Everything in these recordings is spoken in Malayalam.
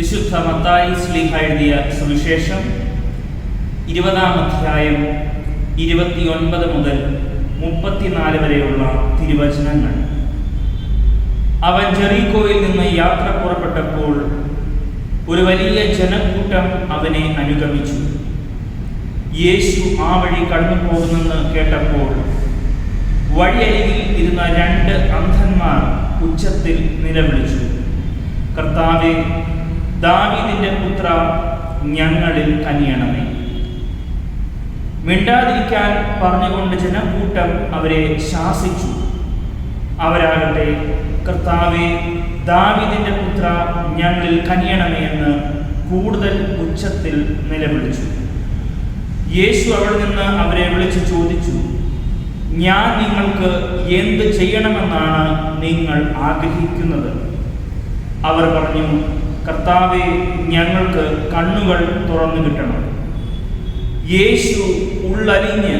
വിശുദ്ധ മത്തായി സ്ലീഹ എഴുതിയ സുവിശേഷം ഇരുപതാം അധ്യായം ഇരുപത്തിയൊൻപത് മുതൽ മുപ്പത്തിനാല് വരെയുള്ള തിരുവചനങ്ങൾ. അവൻ ജെറീകോയിൽ നിന്ന് യാത്ര പുറപ്പെട്ടപ്പോൾ ഒരു വലിയ ജനക്കൂട്ടം അവനെ അനുഗമിച്ചു. യേശു ആ വഴി കടന്നു പോകുന്നെന്ന് കേട്ടപ്പോൾ വഴിയരികിൽ ഇരുന്ന രണ്ട് അന്ധന്മാർ ഉച്ചത്തിൽ നിലവിളിച്ചു. കർത്താവെ ദാവീദിന്റെ പുത്ര ഞങ്ങളിൽ കനിയണമേ മിണ്ടാതിരിക്കാൻ പറഞ്ഞുകൊണ്ട് ജനക്കൂട്ടം അവരെ ശാസിച്ചു. അവരാകട്ടെ കർത്താവെ ദാവിദിന്റെ പുത്ര ഞങ്ങളിൽ കനിയണമേ എന്ന് കൂടുതൽ ഉച്ചത്തിൽ നിലവിളിച്ചു. യേശു അവിടെ നിന്ന് അവരെ വിളിച്ച് ചോദിച്ചു ഞാൻ നിങ്ങൾക്ക് എന്ത് ചെയ്യണമെന്നാണ് നിങ്ങൾ ആഗ്രഹിക്കുന്നത്? അവർ പറഞ്ഞു കർത്താവെ ഞങ്ങൾക്ക് കണ്ണുകൾ തുറന്നു കിട്ടണം. യേശു ഉള്ളലിഞ്ഞ്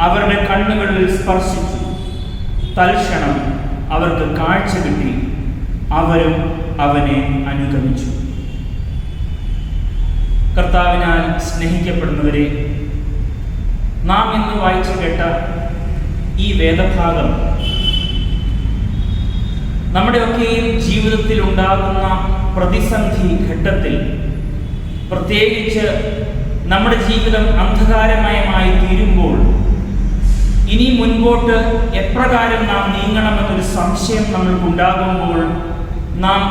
അവരുടെ കണ്ണുകളിൽ സ്പർശിച്ചു. തൽക്ഷണം അവർക്ക് കാഴ്ച കിട്ടി. അവരും അവനെ അനുഗമിച്ചു. കർത്താവിനാൽ സ്നേഹിക്കപ്പെടുന്നവരെ നാം ഇന്ന് വായിച്ചു കേട്ട ഈ വേദഭാഗം നമ്മുടെയൊക്കെയും ജീവിതത്തിൽ ഉണ്ടാകുന്ന പ്രതിസന്ധി ഘട്ടത്തിൽ പ്രത്യേകിച്ച് നമ്മുടെ ജീവിതം അന്ധകാരമയമായി തീരുമ്പോൾ ഇനി മുൻപോട്ട് എപ്രകാരം നാം നീങ്ങണമെന്നൊരു സംശയം നമ്മൾക്കുണ്ടാകുമ്പോൾ നാം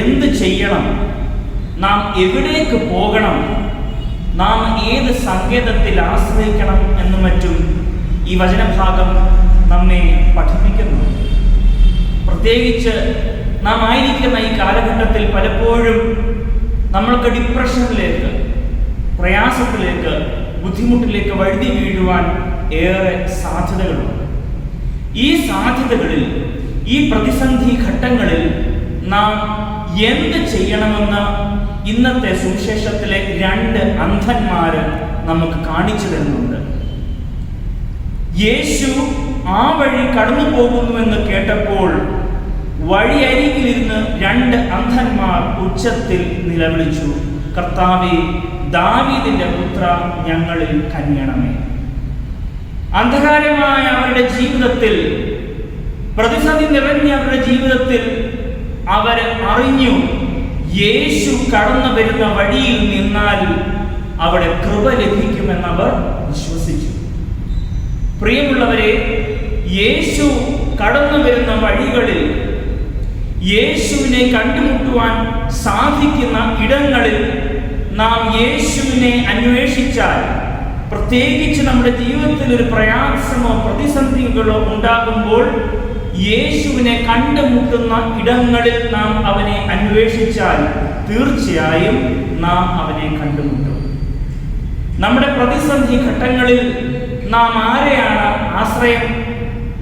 എന്ത് ചെയ്യണം? നാം എവിടേക്ക് പോകണം? നാം ഏത് സങ്കേതത്തിൽ ആശ്രയിക്കണം എന്നും മറ്റും ഈ വചനഭാഗം നമ്മെ പഠിപ്പിക്കുന്നു. പ്രത്യേകിച്ച് നാം ആയിരിക്കുന്ന ഈ കാലഘട്ടത്തിൽ പലപ്പോഴും നമ്മൾക്ക് ഡിപ്രഷനിലേക്ക് പ്രയാസത്തിലേക്ക് ബുദ്ധിമുട്ടിലേക്ക് വഴുതി വീഴുവാൻ ഏറെ സാധ്യതകളുണ്ട്. ഈ സാധ്യതകളിൽ ഈ പ്രതിസന്ധി ഘട്ടങ്ങളിൽ നാം എന്ത് ചെയ്യണമെന്ന് ഇന്നത്തെ സുവിശേഷത്തിലെ രണ്ട് അന്ധന്മാര് നമുക്ക് കാണിച്ചു തരുന്നുണ്ട്. യേശു ആ വഴി കടന്നു പോകുന്നുവെന്ന് കേട്ടപ്പോൾ വഴിയരികിലിരുന്ന് രണ്ട് അന്ധന്മാർ ഉച്ചത്തിൽ നിലവിളിച്ചു കർത്താവെ ദാവീദിന്റെ പുത്ര ഞങ്ങളിൽ കന്യണമേ. അന്ധകാരമായ അവരുടെ ജീവിതത്തിൽ പ്രതിസന്ധി നിറഞ്ഞ അവരുടെ ജീവിതത്തിൽ അവർ അറിഞ്ഞു യേശു കടന്നു വരുന്ന വഴിയിൽ നിന്നാൽ അവിടെ കൃപ ലഭിക്കുമെന്നവർ വിശ്വസിച്ചു. പ്രിയമുള്ളവരെ യേശു കടന്നു വരുന്ന വഴികളിൽ യേശുവിനെ കണ്ടുമുട്ടുവാൻ സാധിക്കുന്ന ഇടങ്ങളിൽ നാം യേശുവിനെ അന്വേഷിച്ചാൽ പ്രത്യേകിച്ച് നമ്മുടെ ജീവിതത്തിൽ ഒരു പ്രയാസമോ പ്രതിസന്ധികളോ ഉണ്ടാകുമ്പോൾ യേശുവിനെ കണ്ടുമുട്ടുന്ന ഇടങ്ങളിൽ നാം അവനെ അന്വേഷിച്ചാൽ തീർച്ചയായും നാം അവനെ കണ്ടുമുട്ടും. നമ്മുടെ പ്രതിസന്ധി ഘട്ടങ്ങളിൽ നാം ആരെയാണ് ആശ്രയം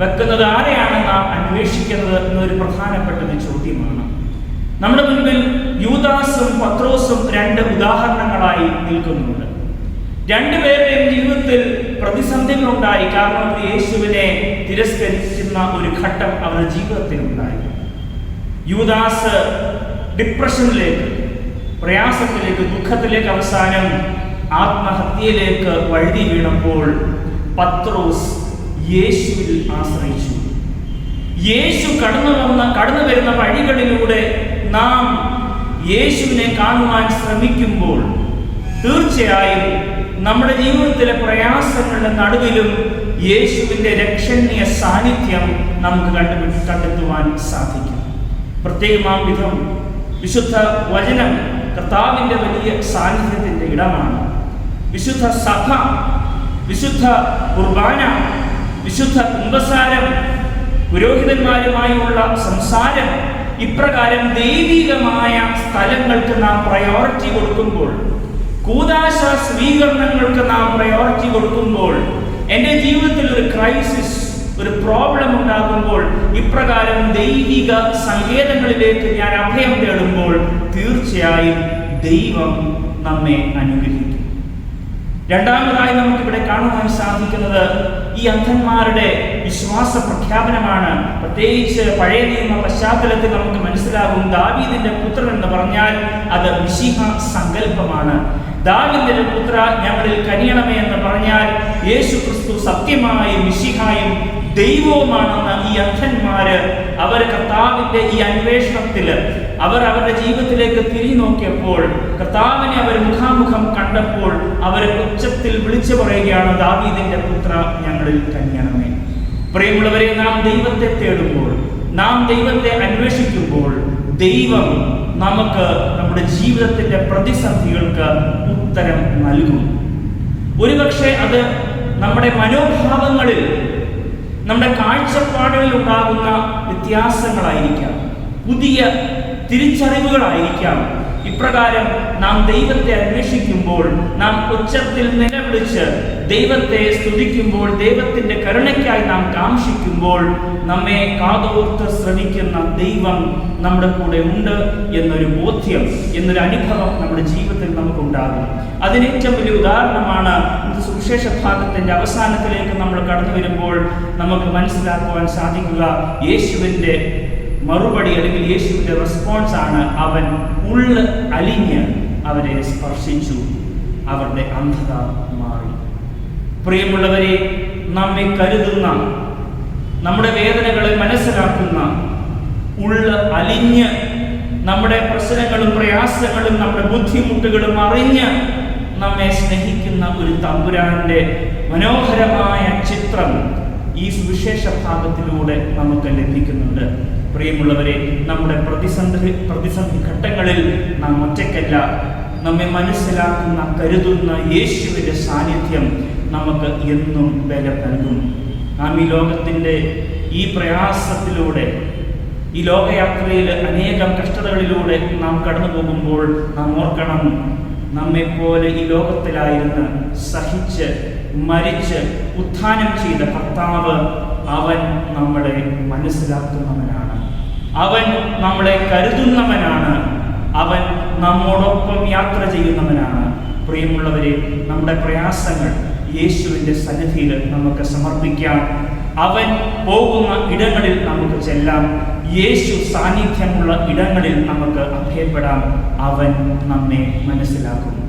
വെക്കുന്നത് ആരെയാണ് നാം അന്വേഷിക്കുന്നത് എന്നൊരു പ്രധാനപ്പെട്ട ഒരു ചോദ്യമാണ്. നമ്മുടെ മുൻപിൽ യൂദാസും പത്രോസും രണ്ട് ഉദാഹരണങ്ങളായി നിൽക്കുന്നുണ്ട്. രണ്ടുപേരുടെയും ജീവിതത്തിൽ പ്രതിസന്ധികളുണ്ടായി കാരണം യേശുവിനെ തിരസ്കരിക്കുന്ന ഒരു ഘട്ടം അവരുടെ ജീവിതത്തിൽ ഉണ്ടായി. യൂദാസ് ഡിപ്രഷനിലേക്ക് പ്രയാസത്തിലേക്ക് ദുഃഖത്തിലേക്ക് അവസാനം ആത്മഹത്യയിലേക്ക് വഴുതി വീണപ്പോൾ പത്രോസ് യേശുവിൽ ആശ്രയിച്ചു. യേശു കടന്നു വന്ന കടന്നു വരുന്ന വഴികളിലൂടെ നാം യേശുവിനെ കാണുവാൻ ശ്രമിക്കുമ്പോൾ തീർച്ചയായും നമ്മുടെ ജീവിതത്തിലെ പ്രയാസങ്ങളുടെ നടുവിലും യേശുവിന്റെ രക്ഷണീയ സാന്നിധ്യം നമുക്ക് കണ്ടു കണ്ടെത്തുവാൻ സാധിക്കും. പ്രത്യേകമാം വിധം വിശുദ്ധ വചനം കർത്താവിന്റെ വലിയ സാന്നിധ്യത്തിന്റെ ഇടമാണ്. വിശുദ്ധ സഭ വിശുദ്ധ കുർബാന വിശുദ്ധ കുംഭസാരം പുരോഹിതന്മാരുമായുള്ള സംസാരം ഇപ്രകാരം ദൈവികമായ സ്ഥലങ്ങൾക്ക് നാം പ്രയോറിറ്റി കൊടുക്കുമ്പോൾ കൂതാശ സ്വീകരണങ്ങൾക്ക് നാം പ്രയോറിറ്റി കൊടുക്കുമ്പോൾ എന്റെ ജീവിതത്തിൽ ഒരു ക്രൈസിസ് ഒരു പ്രോബ്ലം ഉണ്ടാകുമ്പോൾ ഇപ്രകാരം ദൈവിക സങ്കേതങ്ങളിലേക്ക് ഞാൻ അഭയം തേടുമ്പോൾ തീർച്ചയായും ദൈവം നമ്മെ അനുഗ്രഹിക്കും. രണ്ടാമതായി നമുക്കിവിടെ കാണുവാൻ സാധിക്കുന്നത് ഈ അന്ധന്മാരുടെ വിശ്വാസ പ്രഖ്യാപനമാണ്. പ്രത്യേകിച്ച് പഴയ നിയമ പശ്ചാത്തലത്തിൽ നമുക്ക് മനസ്സിലാകും ദാവീദിന്റെ പുത്രൻ എന്ന് പറഞ്ഞാൽ അത് മിശിഹ സങ്കല്പമാണ്. ദാവീദിന്റെ പുത്ര ഞങ്ങളിൽ കനിയണമേ എന്ന് പറഞ്ഞാൽ യേശു ക്രിസ്തു സത്യമായും മിശിഹായും ദൈവവുമാണെന്ന് ഈ അച്ഛന്മാര് അവർ കർത്താവിന്റെ ഈ അന്വേഷണത്തിൽ അവർ അവരുടെ ജീവിതത്തിലേക്ക് തിരിഞ്ഞു നോക്കിയപ്പോൾ കർത്താവിനെ അവർ മുഖാമുഖം കണ്ടപ്പോൾ അവർ ഉച്ചത്തിൽ വിളിച്ചു പറയുകയാണ് ദാവീദിന്റെ പുത്ര ഞങ്ങളിൽ കനിയണമേ പ്രിയമുള്ളവരെ നാം ദൈവത്തെ തേടുമ്പോൾ നാം ദൈവത്തെ അന്വേഷിക്കുമ്പോൾ ദൈവം നമുക്ക് നമ്മുടെ ജീവിതത്തിന്റെ പ്രതിസന്ധികൾക്ക് ഉത്തരം നൽകും. ഒരുപക്ഷെ അത് നമ്മുടെ മനോഭാവങ്ങളിൽ നമ്മുടെ കാഴ്ചപ്പാടുകളിൽ ഉണ്ടാകുന്ന വ്യത്യാസങ്ങളായിരിക്കാം. പുതിയ തിരിച്ചറിവുകളായിരിക്കാം. ഇപ്രകാരം നാം ദൈവത്തെ അന്വേഷിക്കുമ്പോൾ നാം ഉച്ചത്തിൽ നിലവിളിച്ച് ദൈവത്തെ സ്തുതിക്കുമ്പോൾ ദൈവത്തിന്റെ കരുണയ്ക്കായി നാം കാംക്ഷിക്കുമ്പോൾ നമ്മെ കാതോർത്ത് ശ്രമിക്കുന്ന ദൈവം നമ്മുടെ കൂടെ ഉണ്ട് എന്നൊരു ബോധ്യം എന്നൊരു അനുഭവം നമ്മുടെ ജീവിതത്തിൽ നമുക്കുണ്ടാകും. അതിന് ഏറ്റവും വലിയ ഉദാഹരണമാണ് സുവിശേഷ ഭാഗത്തിന്റെ അവസാനത്തിലേക്ക് നമ്മൾ കടന്നു വരുമ്പോൾ നമുക്ക് മനസ്സിലാക്കുവാൻ സാധിക്കുക യേശുവിന്റെ മറുപടി അല്ലെങ്കിൽ യേശുവിന്റെ റെസ്പോൺസ് ആണ് അവൻ ഉള്ള് അലിഞ്ഞ് അവരെ സ്പർശിച്ചു. അവരുടെ അന്ധത മാറി. പ്രിയമുള്ളവരെ നമ്മെ കരുതുന്ന നമ്മുടെ വേദനകളെ മനസ്സിലാക്കുന്ന ഉള്ള് അലിഞ്ഞ് നമ്മുടെ പ്രശ്നങ്ങളും പ്രയാസങ്ങളും നമ്മുടെ ബുദ്ധിമുട്ടുകളും അറിഞ്ഞ് നമ്മെ സ്നേഹിക്കുന്ന ഒരു തമ്പുരാന്റെ മനോഹരമായ ചിത്രം ഈ സുവിശേഷ ഭാഗത്തിലൂടെ നമുക്ക് ലഭിക്കുന്നുണ്ട്. പ്രിയമുള്ളവരെ നമ്മുടെ പ്രതിസന്ധി പ്രതിസന്ധി ഘട്ടങ്ങളിൽ നാം ഒറ്റയ്ക്കല്ല. നമ്മെ മനസ്സിലാക്കുന്ന കരുതുന്ന യേശുവിന്റെ സാന്നിധ്യം നമുക്ക് എന്നും ബലം നൽകും. നാം ഈ ലോകത്തിന്റെ ഈ പ്രയാസത്തിലൂടെ ഈ ലോകയാത്രയിൽ അനേകം കഷ്ടതകളിലൂടെ നാം കടന്നു പോകുമ്പോൾ നാം ഓർക്കണം നമ്മെപ്പോലെ ഈ ലോകത്തിലായിരുന്ന് സഹിച്ച് മരിച്ച് ഉത്ഥാനം ചെയ്ത കർത്താവ് അവൻ നമ്മളെ മനസ്സിലാക്കുന്നവനാണ്. അവൻ നമ്മളെ കരുതുന്നവനാണ്. അവൻ നമ്മോടൊപ്പം യാത്ര ചെയ്യുന്നവനാണ്. പ്രിയമുള്ളവരെ നമ്മുടെ പ്രയാസങ്ങൾ യേശുവിന്റെ സന്നിധിയിൽ നമുക്ക് സമർപ്പിക്കാം. അവൻ പോകുന്ന ഇടങ്ങളിൽ നമുക്ക് ചെല്ലാം. യേശു സാന്നിധ്യമുള്ള ഇടങ്ങളിൽ നമുക്ക് അഭയപ്പെടാം. അവൻ നമ്മെ മനസ്സിലാക്കും.